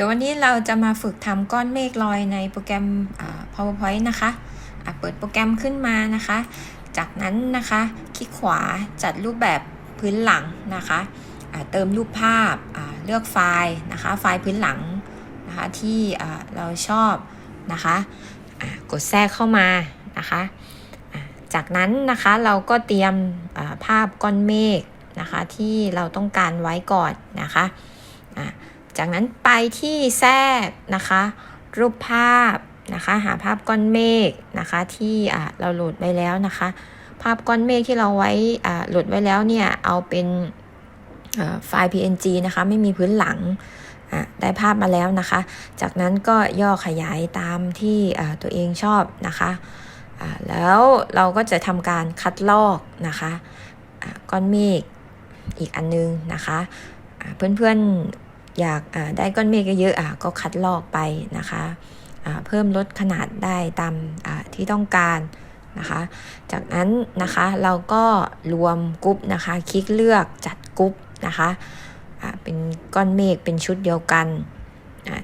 ดี๋ยววันนี้เราจะมาฝึกทำก้อนเมฆลอยในโปรแกรม PowerPoint นะคะะเปิดโปรแกรมขึ้นมานะคะ จากนั้นนะคะ คลิกขวาจัดรูปแบบพื้นหลังนะคะะเติมรูปภาพเลือกไฟล์นะคะ ไฟล์พื้นหลังนะคะที่อ่เราชอบนะคะะกดแทรกเข้ามานะคะะจากนั้นนะคะเราก็เตรียมภาพก้อนเมฆนะคะที่เราต้องการไว้ก่อนนะคะะ จากนั้นไปที่แทรกนะคะ รูปภาพนะคะ หาภาพก้อนเมฆนะคะ ที่เราโหลดไว้แล้วนะคะ ภาพก้อนเมฆที่เราไว้อ่าโหลดไว้แล้วเนี่ยเอาเป็นอ่าไฟล์ PNG นะคะ ไม่มีพื้นหลังอะได้ภาพมาแล้วนะคะ จากนั้นก็ย่อขยายตามที่ตัวเองชอบนะคะอ่าแล้วเราก็จะทำการคัดลอกนะคะอ่าก้อนเมฆอีกอันนึงนะคะอ่าเพื่อนๆ อยากได้ก้อนเมฆเยอะๆก็คัดลอกไปนะคะเพิ่มลดขนาดได้ตามที่ต้องการนะคะ จากนั้นนะคะเราก็รวมกรุ๊ปนะคะคลิกเลือกจัดกรุ๊ปนะคะเป็นก้อนเมฆเป็นชุดเดียวกัน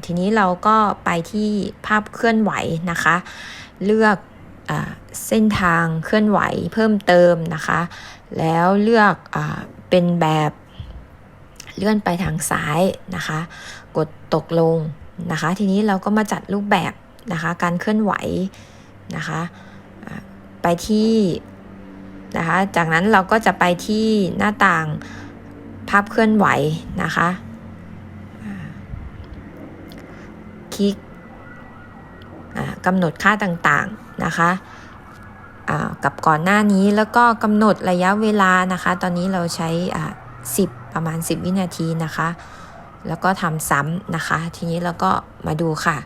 ทีนี้เราก็ไปที่ภาพเคลื่อนไหวนะคะ เลือกอเส้นทางเคลื่อนไหวเพิ่มเติมนะคะ แล้วเลือกอเป็นแบบ เลื่อนไปทางซ้ายนะคะ กดตกลงนะคะ ทีนี้เราก็มาจัดรูปแบบนะคะ การเคลื่อนไหวนะคะไปที่นะคะ จากนั้นเราก็จะไปที่หน้าต่างภาพเคลื่อนไหวนะคะคลิกกำหนดค่าต่างๆนะคะกับก่อนหน้านี้แล้วก็กำหนดระยะเวลานะคะ ตอนนี้เราใช้ 10 ประมาณ 10 วินาทีนะคะ แล้วก็ทำซ้ำนะคะ ทีนี้เราก็มาดูค่ะ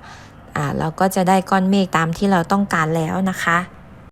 อ่าเราก็จะได้ก้อนเมฆตามที่เราต้องการแล้วนะคะ